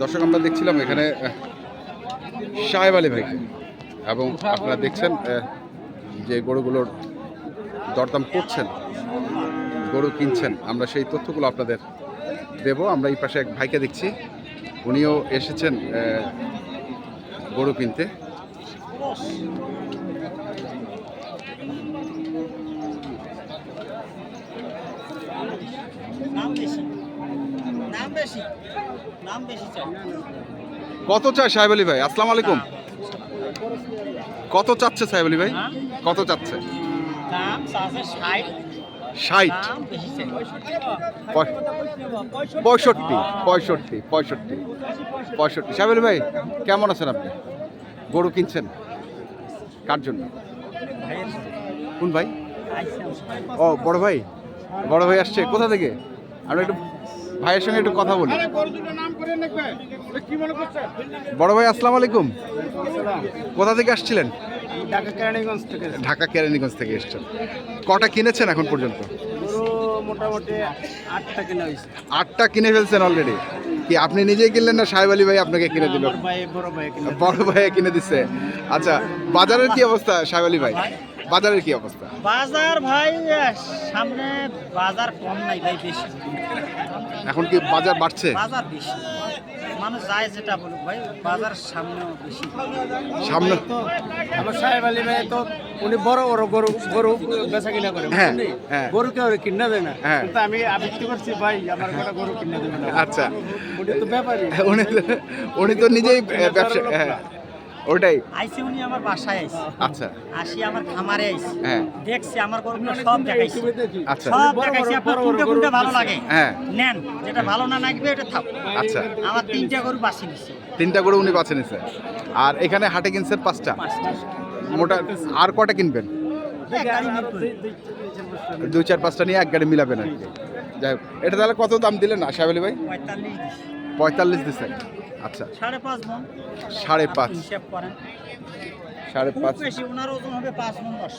দর্শক, আমরা দেখছিলাম এখানে সাহেব আলী ভাইকে এবং আপনারা দেখছেন যে গরুগুলোর দরদাম করছেন, গরু কিনছেন, আমরা সেই তথ্যগুলো আপনাদের দেব। আমরা এই পাশে এক ভাইকে দেখছি। উনিও এসেছেন গরু কিনতে নাম বেশি নাম বেশি। নাম বেশি চাই। কত চায় সাহেব আলী ভাই? আসসালামু আলাইকুম। কত চাচ্ছে সাহেব আলী ভাই? হ্যাঁ? কত চাচ্ছে? দাম আছে ষাট। ষাট। দাম চাই। পঁয়ষট্টি। পঁয়ষট্টি পঁয়ষট্টি পঁয়ষট্টি সাহেব আলী ভাই কেমন আছেন আপনি? গরু কিনছেন? কার জন্য? কোন ভাই ও বড় ভাই। বড় ভাই আসছে। কোথা থেকে? আমরা একটু ভাইয়ের সঙ্গে একটু কথা বলি। বড় ভাই আসসালামু আলাইকুম। কোথা থেকে আসছিলেন? ঢাকা কেরানীগঞ্জ থেকে। ঢাকা কেরানীগঞ্জ থেকে এসছেন। কটা কিনেছেন এখন পর্যন্ত? মোটামুটি আটটা কেনা হয়েছে। আটটা কিনে ফেলছেন অলরেডি কি আপনি নিজেই কিনলেন না সাহেব আলী ভাই আপনাকে কিনে দিল? বড় ভাই কিনা বড় ভাই কিনে দিচ্ছে আচ্ছা বাজারের কি অবস্থা সাহেব আলী ভাই? বাজারের কি অবস্থা? বাজার ভাই সামনে বাজার কম নাই ভাই বেশি। এখন কি বাজার বাড়ছে? বাজার বেশি। মানুষ যায় যেটা বলুক ভাই বাজার সামনেও বেশি। সামনে আমার সাহেব আলী ভাই তো উনি বড় বড় গরু গরু বেচা কিনা করে হ্যাঁ, বুঝলি? হ্যাঁ। গরু কেউ কিনা দেয় না। হ্যাঁ। কিন্তু আমি আবৃত্তি করছি ভাই আমার একটা গরু কিনা দেবে না। আচ্ছা। উনি তো ব্যাপারী। উনি তো- উনি তো নিজেই ব্যবসা হ্যাঁ। ওটাই? আইসি উনি আমার বাসায় আইসি। আচ্ছা। আসি আমার খামারে আইসি। হ্যাঁ। দেখছি আমার গরুগুলো সব দেখাইছি। আচ্ছা। সব দেখাইছি আপনার কোনটা কোনটা ভালো লাগে? হ্যাঁ। নেন যেটা ভালো না লাগবে এটা থাক। আচ্ছা। আমার তিনটা গরু বাছি নিচ্ছে তিনটা করে উনি বাছে নিছে। আর এখানে হাটে কিনছেন পাঁচটা? মোটা আর কটা কিনবেন? দুই চার পাঁচটা নিয়ে এক গাড়ি মিলাবেন আর কি। যাই হোক। এটা তাহলে কত দাম দিলেন না সাহেব আলী ভাই। পঁয়তাল্লিশ দিচ্ছেন আচ্ছা। সাড়ে পাঁচ মন। সাড়ে পাঁচ। হিসাব করেন। সাড়ে পাঁচ। বেশি ওনার ওজন হবে পাঁচ মন দশ।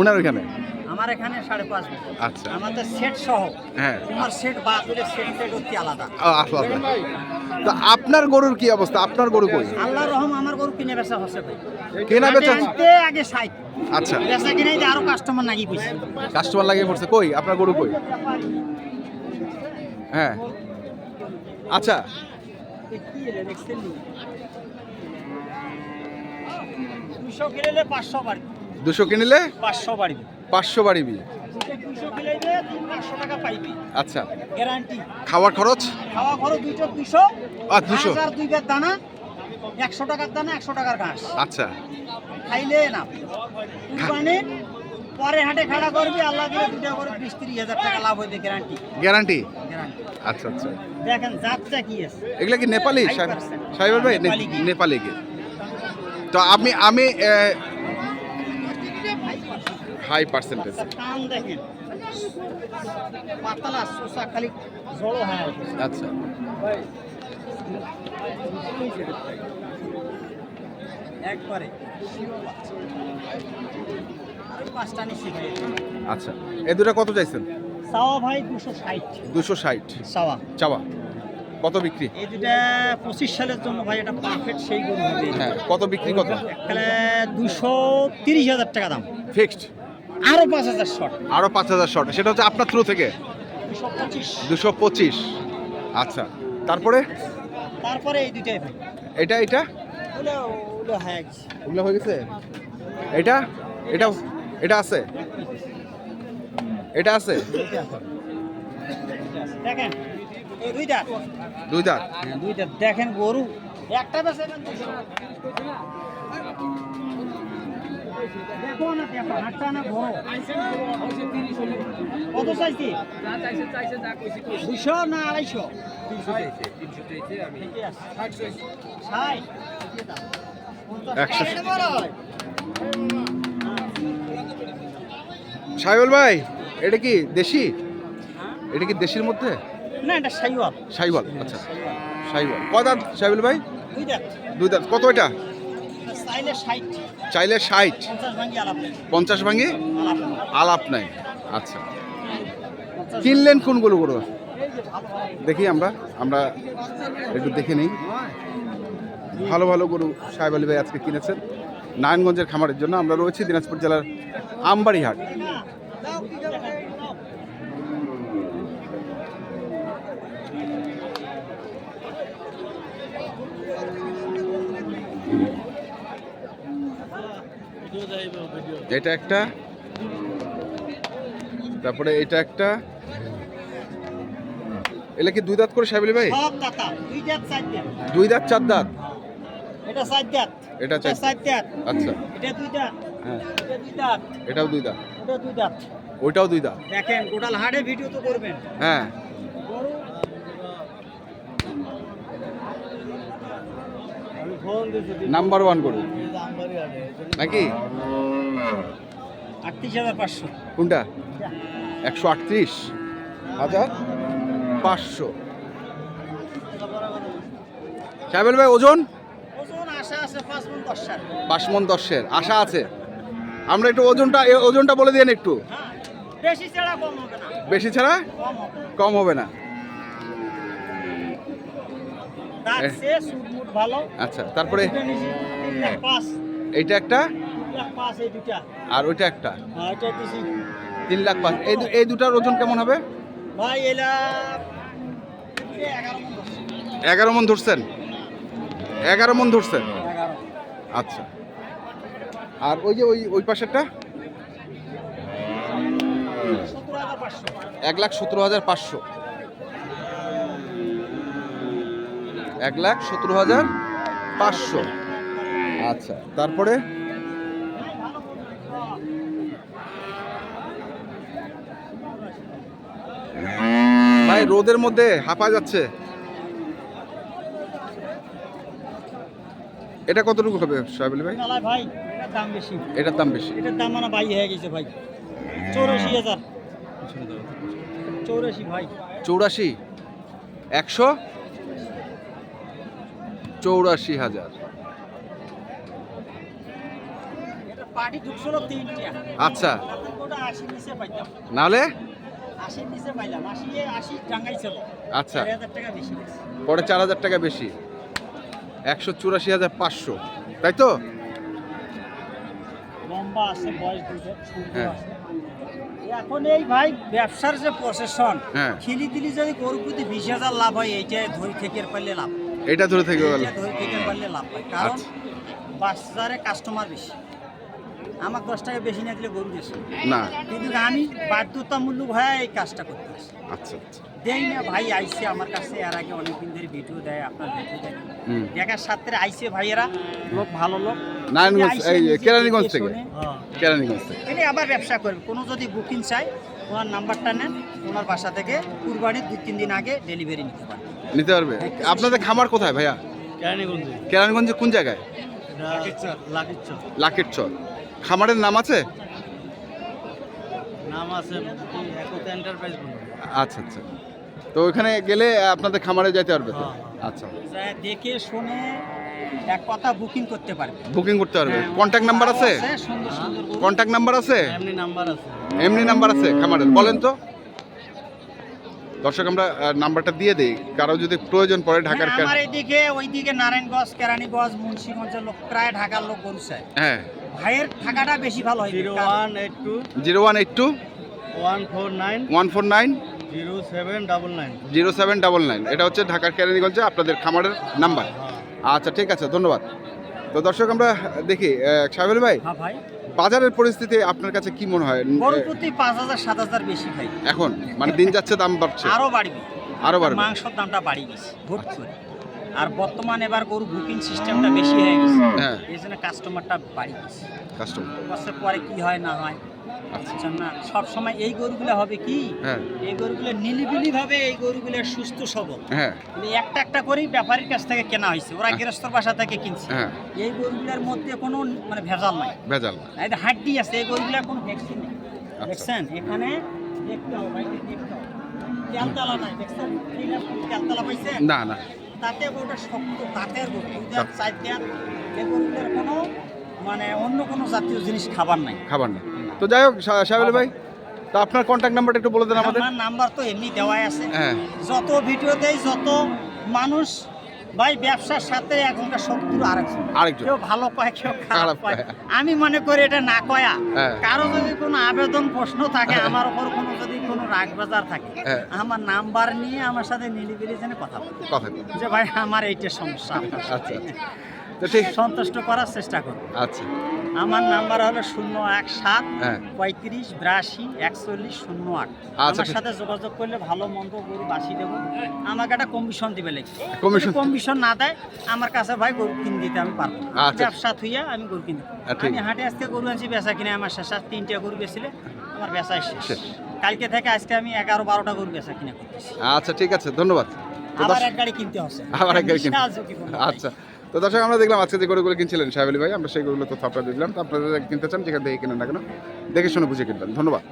উনার ওখানে? আমার এখানে সাড়ে পাঁচ মন। আচ্ছা। আমাদের সেট সহ হ্যাঁ। তোমার সেট বাদ দিলে সেট সেট হচ্ছে আলাদা। ও, আসো, আসো। তো আপনার গরুর কি অবস্থা? আপনার গরু কই? আল্লাহ রহম আমার গরু কিনে বেচা হচ্ছে ভাই। কেনা বেচা আগে আনতে আগে সাইড আচ্ছা। বেচা কিনে যে আরও কাস্টমার নাকি বুঝছি কাস্টমার লাগিয়ে পড়ছে। কই? আপনার গরু কই? হ্যাঁ। আচ্ছা। দুশো কিনলে পাঁচশো বাড়িবি পাঁচশো টাকা পাইবি। আচ্ছা। গ্যারান্টি। খাওয়ার খরচ? খাওয়া খরচ দুইটা দুশো আর দুশো? দুই ব্যাগ দানা একশো টাকার দানা একশো টাকার ঘাস। আচ্ছা। খাইলে না। পরে হাটে খাড়া করবি আল্লাহ দুটা করে বিশ ত্রিশ হাজার টাকা লাভ হইবে গ্যারান্টি গ্যারান্টি আচ্ছা আচ্ছা। দেখেন জাতটা কি আছে? এগুলা কি নেপালি? সাহেব ভাই নেপালি কি? তো আমি আমি হাই পার্সেন্টেজ টান দেখেন। পাতলা শোষা খালি জড়ো হয়ে। আচ্ছা। একবারে। আচ্ছা এ দুটা কত চাইছেন? সাওয়া ভাই দুশো ষাট। দুশো ষাট। সাওয়া চাওয়া। কত বিক্রি? এই দুটা পঁচিশ সালের জন্য ভাই এটা পারফেক্ট সেই গরু হবে। হ্যাঁ কত বিক্রি কত? তাহলে দুশো তিরিশ হাজার টাকা দাম। ফিক্সড আরও পাঁচ হাজার শর্ট আরও পাঁচ হাজার শর্ট সেটা হচ্ছে আপনার থ্রু থেকে? দুশো পঁচিশ। আচ্ছা তারপরে? তারপরে এই দুটাই ভাই। এটা এটা? ওগুলো হয়ে গেছে? এটা? এটা এটা আছে? এটা আছে? দেখেন দুইটা। দুই দাঁত হ্যাঁ দুইটা। দেখেন গরু। একটা না কত চাইছি দুশো না আড়াইশো। একশো। সাইবল ভাই এটা কি দেশি? এটা কি দেশির মধ্যে? না এটা সাইওয়াল। সাইবল আচ্ছা। সাইবল কয় দাঁত সাইবল ভাই? দুই দাঁত। কত এটা? চাইলে ষাট। পঞ্চাশ ভাঙি আলাপ নাই। আচ্ছা। কিনলেন কোনগুলো গরু? দেখি আমরা। আমরা একটু দেখে নিই। ভালো ভালো গরু সাহেব আলী ভাই আজকে কিনেছেন। নারায়ণগঞ্জের খামারের জন্য আমরা রয়েছি দিনাজপুর জেলার আমবাড়ি হাট এটা একটা তারপরে এটা একটা। এলা কি দুই দাঁত করে সাহেব আলী ভাই? দুই দাঁত চার দাঁত। দুই দাঁত চার দাঁত? এটা চার দাঁত। এটা চার দাঁত। আচ্ছা। এটা দুই দাঁত। হ্যাঁ। এটা দুই দাঁত। এটাও দুই দাঁত। এটা দুই দাঁত। ওইটাও দুই দাঁত। দেখেন গোটাল হাটে ভিডিও তো করবেন। হ্যাঁ। নাম্বার ওয়ান গরু নাকি? আটত্রিশ হাজার পাঁচশো। কোনটা? একশো আটত্রিশ? হাজার পাঁচশো। সাহেবেল ভাই ওজন? ওজন পাঁচ মন দশের আশা আছে। আমরা একটু ওজনটা ওজনটা বলে দিন একটু। হ্যাঁ বেশি ছাড়া কম হবে না। বেশি ছাড়া কম হবে না। আচ্ছা তারপরে? পাঁচ। এইটা একটা? আর ওইটা একটা? হ্যাঁ তিন লাখ পাঁচ। এই এই দুটার ওজন কেমন হবে? ভাই এলা এগারো মন ধরছেন? এগারো মন ধরছেন? আচ্ছা। আর ওই যে ওই ওই পাশেরটা? এক লাখ সতেরো হাজার পাঁচশো। এক লাখ সতেরো হাজার পাঁচশো। আচ্ছা তারপরে? ভাই রোদের মধ্যে হাঁপা যাচ্ছে। এটা কতটুকু হবে সাহেব ভাই? ভাই এটার দাম বেশি। এটার দাম বেশি। এটার দাম মানে ভাই হয়ে গেছে ভাই। চৌরাশি হাজার। চৌরাশি ভাই। চৌরাশি? একশো? চৌরাশি হাজার। আচ্ছা। নাহলে আচ্ছা। পরে চার হাজার টাকা বেশি। একশো চুরাশি হাজার পাঁচশো। তাই তো? হ্যাঁ। এখন এই ভাই ব্যবসার যে প্রসেশন হ্যাঁ। খিলি দিলি যদি গরু প্রতি বিশ হাজার লাভ হয় এইটাই ধরি থেকে পারলে লাভ। এটা ধরে থেকে গেল। এইটা থেকে পারলে লাভ হয়। কারণ আচ্ছা। বাজারে কাস্টমার বেশি। আমার দশ টাকা বেশি না দিলে গরু বেশি। না। কিন্তু আমি বাধ্যতামূলক হয়ে এই কাজটা করতে আচ্ছা আচ্ছা। দেই না ভাই আইসে আমার কাছে এর আগে অনেকদিন ধরে ভিডিও দেয় আপনার ভিডিও দেয়। দেখার সাথে আইসে ভাইয়েরা লোক ভালো লোক। নারায়ণগঞ্জ এই কেরানীগঞ্জ থেকে? কেরানীগঞ্জ থেকে। এনে আবার ব্যবসা করবে। কোনো যদি বুকিং চাই ওনার নাম্বারটা নেন ওনার বাসা থেকে কুরবানির দুই তিন দিন আগে ডেলিভারি নিতে পারবে। নিতে পারবে? আপনাদের খামার কোথায় ভাইয়া? কেরানীগঞ্জে। কেরানীগঞ্জে কোন জায়গায়? লাকের চর খামারের নাম আছে? নাম আছে এন্টারপ্রাইজ আচ্ছা আচ্ছা। তো ওইখানে গেলে আপনাদের খামারে যেতে পারবে তো? হ্যাঁ, আচ্ছা। দেখে শুনে এক কথা বুকিং করতে পারবে। বুকিং করতে পারবে। কন্ট্যাক্ট নাম্বার আছে। কন্ট্যাক্ট নাম্বার আছে? এমনি নাম্বার আছে। এমনি নাম্বার আছে খামারের। বলেন তো। দর্শক আমরা নাম্বারটা দিয়ে দিই। কারও যদি প্রয়োজন পড়ে ঢাকার হ্যাঁ, কা- আমার এইদিকে ওইদিকে নারায়ণগঞ্জ কেরানীগঞ্জ মুন্সিগঞ্জের লোক প্রায় ঢাকার লোক গরু চায়। হ্যাঁ। ভাইয়ের থাকাটা বেশি ভালো হয়। Zero one eight two zero one eight two one four nine one four nine zero seven double nine. Zero seven double nine. এটা হচ্ছে ঢাকার কেরানীগঞ্জে আপনাদের খামারের নাম্বার। আচ্ছা ঠিক আছে ধন্যবাদ। তো দর্শক আমরা দেখি সাহেব ভাই হ্যাঁ ভাই। বাজারের পরিস্থিতি আপনার কাছে কি মনে হয়? গরু প্রতি পাঁচ হাজার সাত হাজার বেশি ভাই এখন? মানে দিন যাচ্ছে দাম বাড়ছে? আরও বাড়বে। আরও বাড়বে? মাংসের দামটা বাড়ি গেছে হুট করে। আর বর্তমান এবার গরু বুকিং সিস্টেমটা বেশি হয়ে গেছে। হ্যাঁ। এই জন্য কাস্টমারটা বাড়ি গেছে কাস্টমার বছর পরে কি হয় না হয় না সব সময় এই গরুগুলো হবে কি? হ্যাঁ। এই গরুগুলো নিলিবিলি ভাবে এই গরুগুলো সুস্থ সবল। হ্যাঁ। একটা একটা করেই ব্যাপারীর কাছ থেকে কেনা হয়েছে ওরা গৃহস্থর বাসা থেকে কিনছে। হ্যাঁ। এই গরুগুলোর মধ্যে কোনো মানে ভেজাল নাই। ভেজাল না। এই যে হাড্ডি আছে এই গরুগুলোর কোনো ভ্যাকসিন নেই। আচ্ছা। দেখছেন? এখানে দেখতে হবে দেখতে হবে। ক্যালতালা নাই দেখছেন? ক্যালতালা পাইছেন? না না। তাতে গরুটা শক্ত তাঁতের গরু চার দাঁত এই কোনো মানে অন্য কোনো জাতীয় জিনিস খাবার নাই। খাবার না তো যাই হোক সাহেব ভাই তা আপনার কন্ট্যাক্ট নাম্বারটা একটু বলে দেন আমাদের। আমার নাম্বার তো এমনি দেওয়াই আছে। হ্যাঁ। যত ভিডিও দেয় যত মানুষ ভাই ব্যবসার সাথে এখনকার শত্রু আরেকজন। আরেকজন। কেউ ভালো কয় কেউ খারাপ কয়। আমি মনে করি এটা না কয়া। হ্যাঁ। কারও যদি কোনো আবেদন প্রশ্ন থাকে আমার ওপর কোনো যদি কোনো রাগ বাজার থাকে হ্যাঁ। আমার নাম্বার নিয়ে আমার সাথে নিলিবিলি জেনে কথা বলে। কথা। যে ভাই আমার এইটা সমস্যা। সাথে। আচ্ছা। তো ঠিক। সন্তুষ্ট করার চেষ্টা করব। আচ্ছা। আমার নাম্বার হলো শূন্য এক সাত হ্যাঁ। পঁয়ত্রিশ বিরাশি একচল্লিশ শূন্য আট। আচ্ছা, আমার সাথে যোগাযোগ করলে ভালো মন্দ গরু বাসি দেবো। আমাকে একটা কমিশন দিবে লেগে? কমিশন না দেয় আমার কাছে ভাই গরু কিনে দিতে আমি পারব। আচ্ছা। ব্যবসা থুইয়া আমি গরু আচ্ছা, আমি হাটে আজকে গরু আনছি বেচা কিনে আমার শেষ। আর তিনটে গরু বেছিলে আমার বেচা শেষ। কালকে থেকে আজকে আমি এগারো বারোটা গরু বেচা কিনে করতেছি। আচ্ছা ঠিক আছে ধন্যবাদ। আবার এক গাড়ি কিনতে হবে। আবার এক গাড়ি কিনতে-। আচ্ছা। তো দর্শক, আমরা দেখলাম আজকে যে গরুগুলো কিনছিলেন সাহেব আলী ভাই, আমরা সেই গরুগুলো তো আপনারা দিলাম। তো আপনারা কিনতে চান, যেখান থেকে কিনেন না কেন, দেখে শুনে বুঝে কিনবেন। ধন্যবাদ।